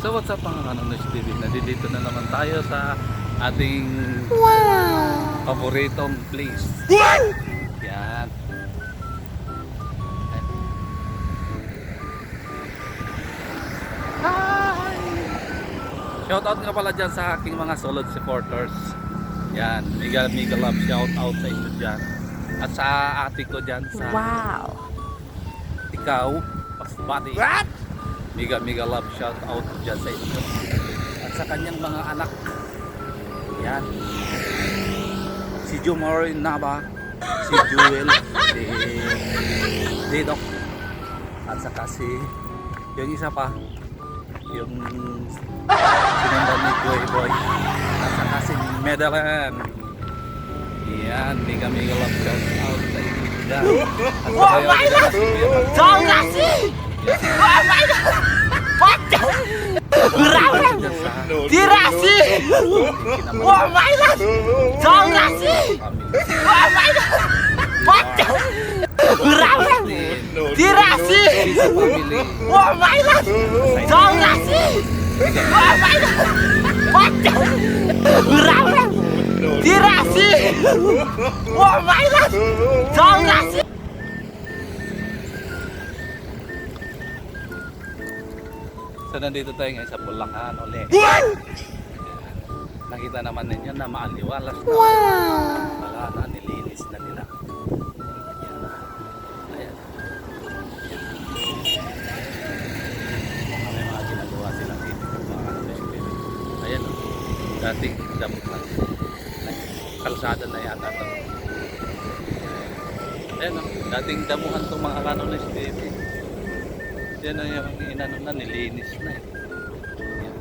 So what's up mga kanong News TV? Nandito na naman tayo sa ating paboritong place. Yan. Hi! Shoutout nga pala dyan sa aking mga solid supporters. Yan, mega mega love shout out sa inyo dyan. At sa ate ko dyan sa Wow. ikaw, Pasbati. What? Mega mega love shout out dyan sa inyo. At sa kanyang mga anak. Yan. Si Jumorin Naba, si Jewel, si Didok. At saka si yung isa pa, yung sinundan ni Boy Boy. At saka si Medalan. Yan, mega mega love shout out sa inyo dyan. At saka yung Tirasi. Berapa? Dirasi. Oh Wah, mainan. Jangan rasi. Wah, mainan. Pacar. Berapa? Dirasi. Oh Wah, mainan. Jangan rasi. Wah, mainan. Pacar. Berapa? Dirasi. Oh Wah, mainan. Nandito tayo ngayon sa Bulacan ulit. Nakita naman ninyo na maaliwalas na. Wala na, nilinis na nila. Ayan. Ayan. May mga ginagawa silang dito. Ayan. Dating damuhan. Kalsada na yata ito. Ayan o. Dating damuhan itong mga kanonis baby. Yan na yung inano na, nilinis na eh. Yan.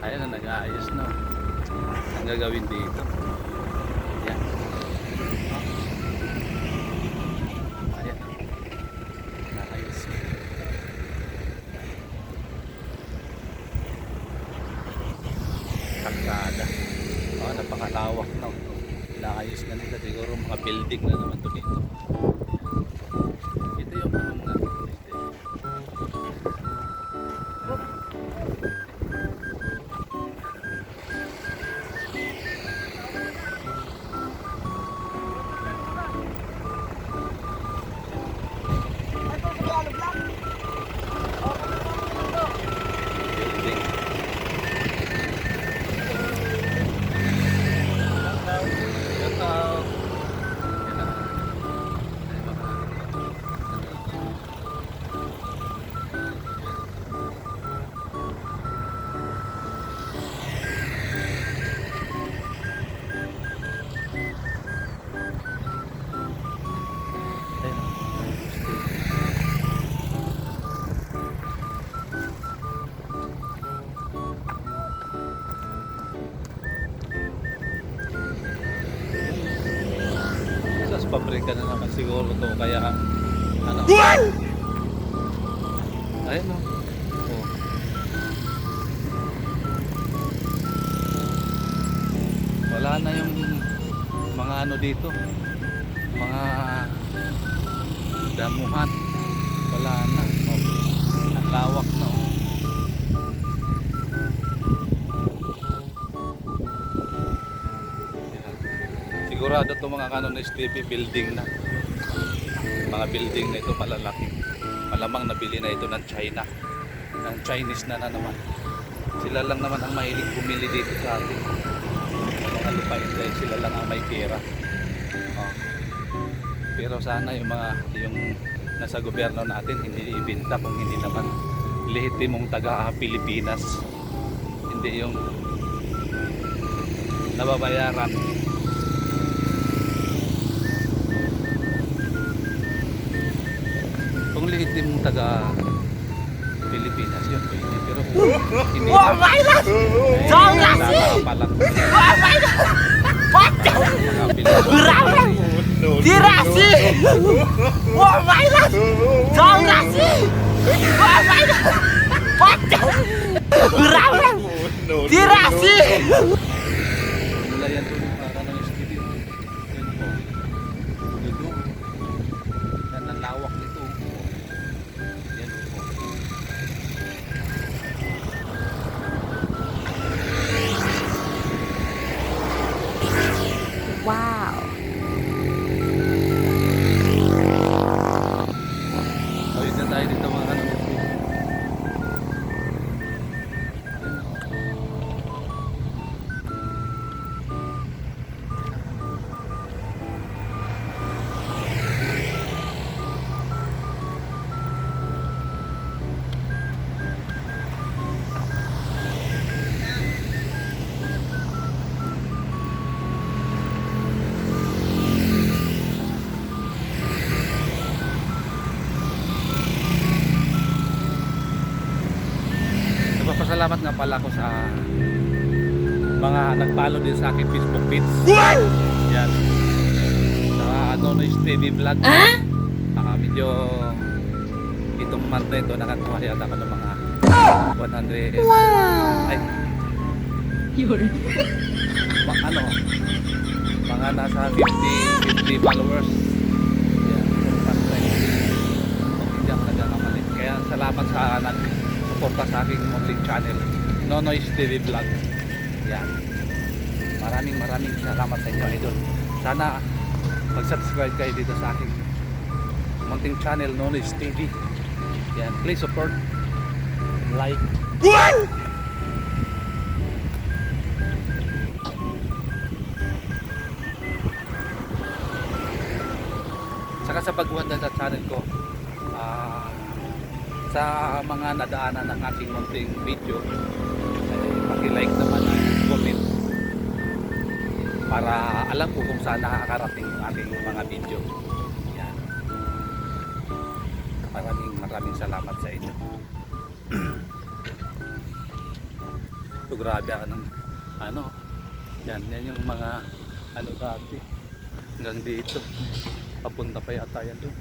Ayan na, nag-aayos na. Ang gagawin dito. Yan. Ayan. Naayos na. Oh, napakalawak na. Inaayos na nila. Siguro mga building na pabrika na naman siguro to kaya ano? Ayun o oh. wala na yung mga ano dito. Mga damuhan. Wala na. Oh. ang lawak na oh. Yan. Sigurado to mga kanon STP building na. Mga building na ito malalaki. Malamang nabili na ito ng China. Ng Chinese na na naman. Sila lang naman ang mahilig bumili dito sa atin. Mga lupain dahil sila lang ang may pera. Oh. pero sana yung mga yung nasa gobyerno natin hindi ibinta kung hindi naman lehitimong taga Pilipinas. Hindi yung nababayaran Kung liit din mong taga Pilipinas yun, pwede. Pero kung hindi... Oh my God! Don't last! Oh my God! What the? Grabe! Dirasi! Oh my God! Don't last! Oh my God! What the? Grabe! Dirasi! Wala yan tulong para ng pala ako sa mga nag-follow din sa aking Facebook page. Yan. Sa Nonoy TV Vlog. Saka medyo itong month na ito nakakuha yata ako ng mga 100 ay. Ma, ano? Mga nasa 50 50 followers. Yan. Hindi ako nagkakamali kaya salamat sa nag-suporta sa aking munting channel Nonoy TV Vlog. Yan. Maraming maraming salamat sa inyo idol. Sana mag-subscribe kayo dito sa aking munting channel Nonoy TV yan. Please support. Like. Saka sa pagwanda sa channel ko, ah, sa mga nadaanan ng aking munting video, paki-like naman at comment para alam ko kung saan nakakarating yung aking mga video. Yan. Maraming maraming salamat sa inyo. Ito grabe ako ng ano, yan, yan yung mga ano dati hanggang dito papunta pa yata yan doon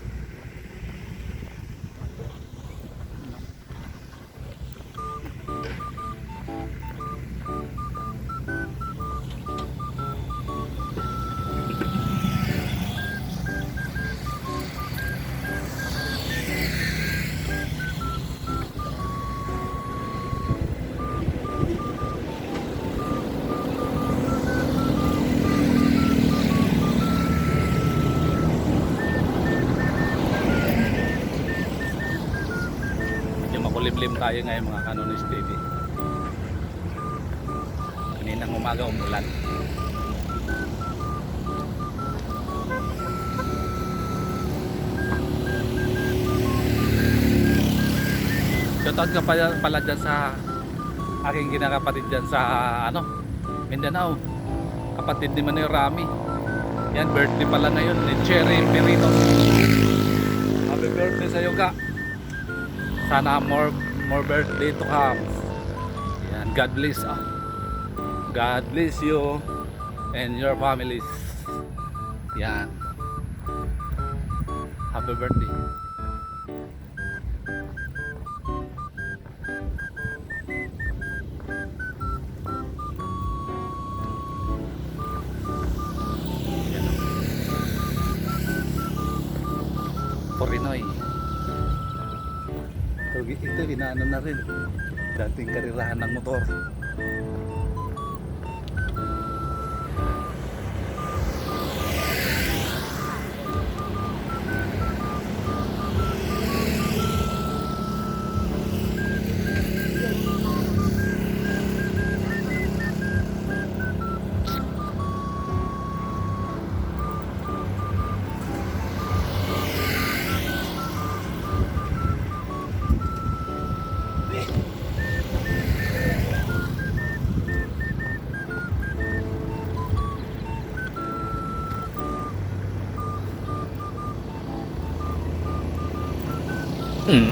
tayo ngayon mga kanonis TV kaninang umaga umulan. Shoutout ka pala, pala dyan sa aking kinakapatid dyan sa ano Mindanao. Kapatid ni Manuel Rami. Yan birthday pala ngayon ni Cherry Perino happy birthday sa iyo ka. Sana more more birthday to come. Yan God bless ah. God bless you and your families. Yan happy birthday inaano na rin. Dating karirahan ng motor dito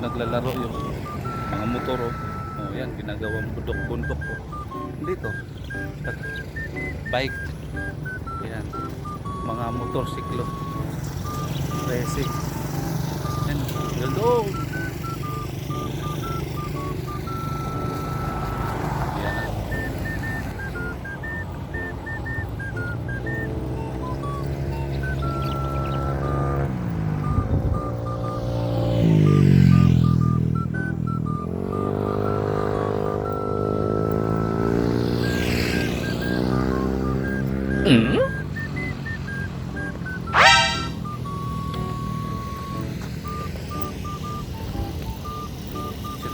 naglalaro yung mga motor oh. oh yan ginagawang bundok-bundok oh. dito Bike. Yan mga motorsiklo. Racing yan ganda Shout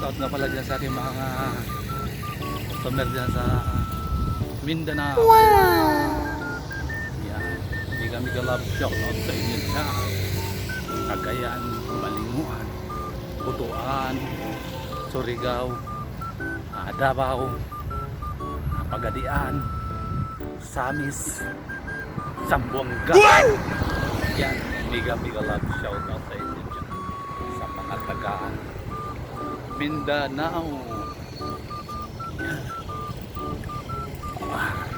out nga pala dyan sa ating mga customer dyan sa Mindanao. Wow! Yan. Mega mega love shout out sa inyo siya. Cagayan, Balinguan, Butuan, Surigao, Davao, Pagadian, Samis, Sambuanga. Yan, mega mega love shout out sa inyo dyan. Sa mga tagaan. Mindanao. Yan. Ah.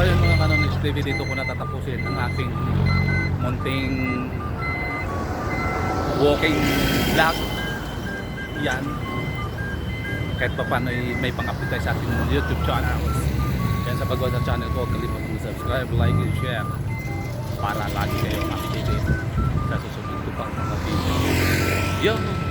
So yun mga TV dito ko natatapusin ang aking munting walking vlog yan. Kahit pa paano ay may pang-update tayo sa ating YouTube channel. Yan sa paggawa sa channel ko kalimutan mag-subscribe, like, and share. Para lagi kayo updated sa susunod ko pang mga video. Yun